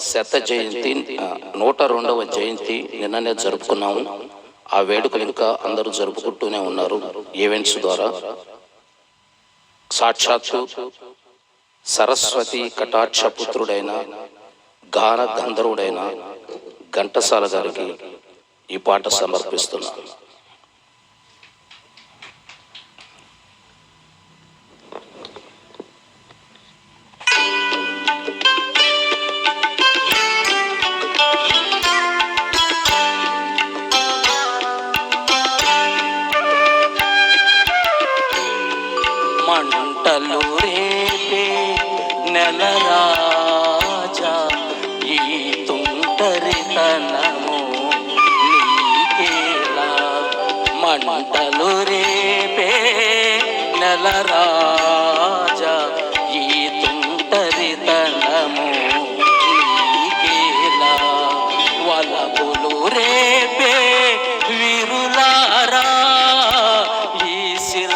శత జయంతి నూట రెండవ జయంతి నిన్ననే జరుపుకున్నాము. ఆ వేడుకలు ఇంకా అందరూ జరుపుకుంటూనే ఉన్నారు ఈవెంట్స్ ద్వారా. సాక్షాత్తు సరస్వతి కటాక్ష పుత్రుడైన గాన గంధర్వుడైన ఘంటసాల గారికి ఈ పాట సమర్పిస్తున్నాను. మంటలు రేపే నెలరాజా ఈ తుంటరితనము నీకేలా? మంటలు రేపే నెలరాజా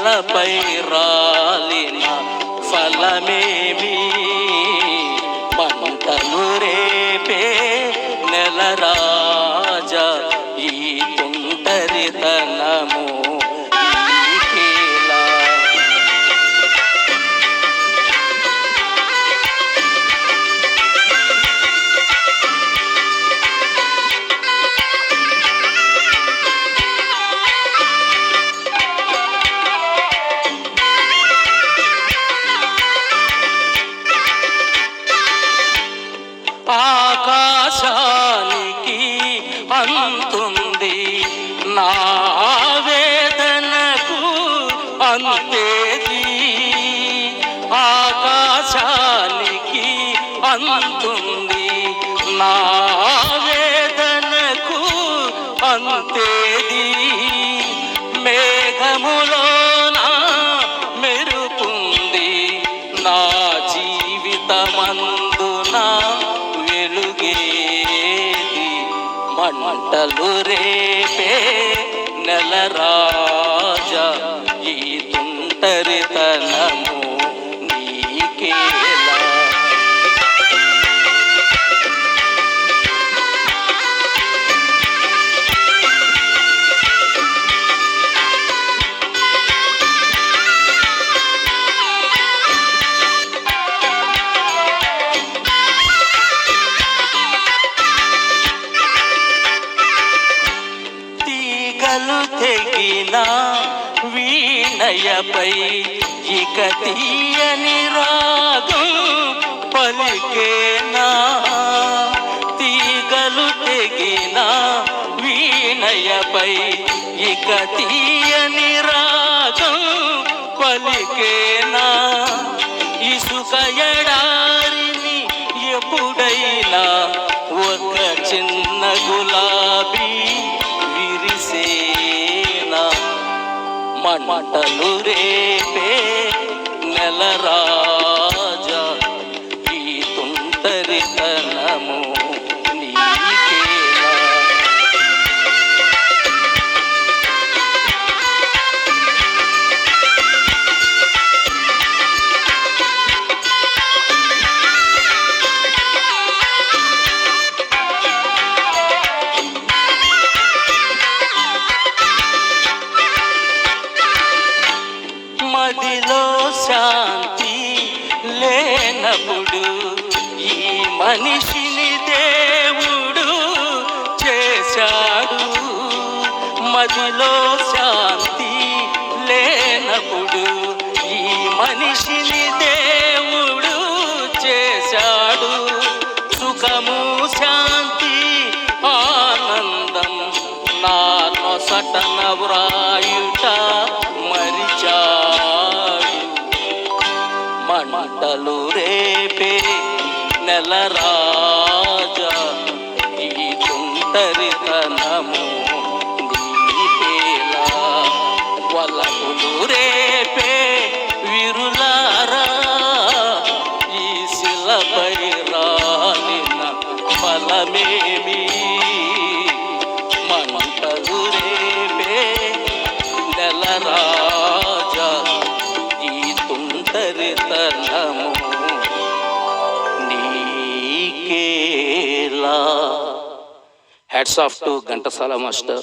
శిలపై రాలిన ఫలమేమి ఆకాశానికి అంతుంది. నా వేదనకు అంతేది ఆకాశానికి అంతుంది. నా వేదనకు అంతేది మేఘములోన మెరుపుంది. నా జీవితమందున నా మంటలు రేపే నెల రాజా ఈ తుంటరితనము తెగిన వీణయపై ఇక తీయని రాగం పలికేనా? తీగలు తెగిన వీణయపై ఇక తీయని రాగం పలికేనా? మంటలు రేపే నెలరాజా ఈ తుంటరితనము నీ మనిషిని దేవుడు చేశాడు. మదిలో శాంతి లేనప్పుడు ఈ మనిషిని దేవుడు చేశాడు. సుఖము శాంతి ఆనందం నా నొసటన వ్రాయుట మరిచాడు. మంటలు రేపే నెల రాజా ఈ తుంటరితనము నీకేలా వలపులు రేపే విరులారా ఈ శిలపై రాలిన ఫలమేమి? మంటలు రేపే నెల రాజా ఈ తుంటరితనము hats off to Ghantasala master